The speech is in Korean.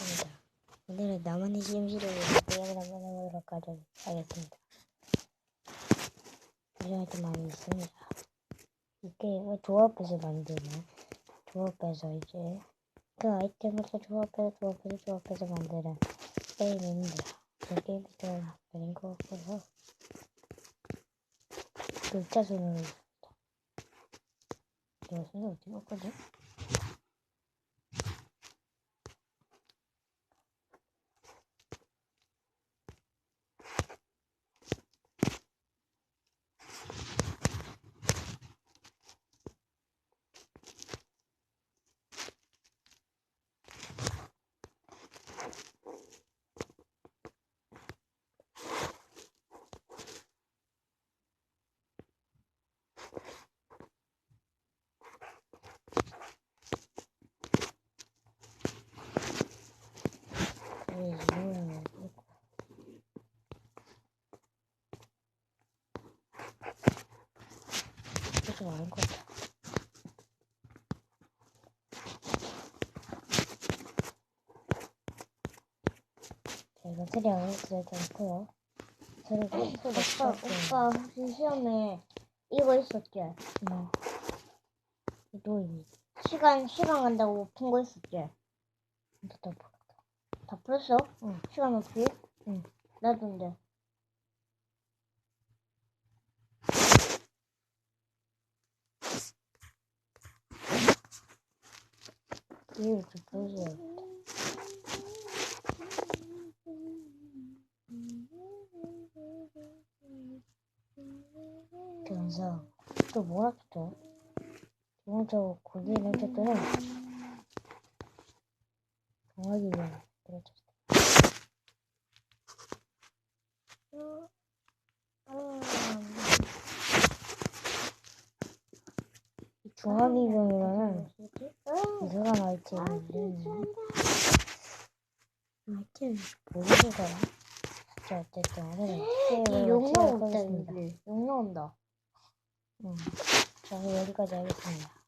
입니다. 오늘은 나만의 심시를 게임을 한번 해보도록 하겠습니다. 요즘에 좀 많이 있습니다. 이 게임을 조합해서 만드는 조합해서 이제 그 아이템을 또 조합해서 조합해서 조합해서 만드는 게임입니다. 그 게임이 좀 아닌 것 같고요. 글자 손으로. 이거 손을 어디 갔거든? 자, 이거 트리하고 쓰지 않고요. 트리가 오빠, 오빠 혹시 시험에 이거 있었지? 뭐, 또 있니? 시간 시간 간다고 푼거 있었지? 또 더, 봐. 다 풀었어? 응. 시간 없이? 응. 나도인데. 이거 좀 보세요. 그래서 또 뭐라 또 먼저 고기를 어쨌든 정하기 위해 그렇죠. 이 중화기병이라는 이상한 아이템인데 아이템 모르는 거야. 자 어쨌든 오늘은 이. 나온다, 여기. 욕 나온다. 음. 자, 여기까지 하겠습니다.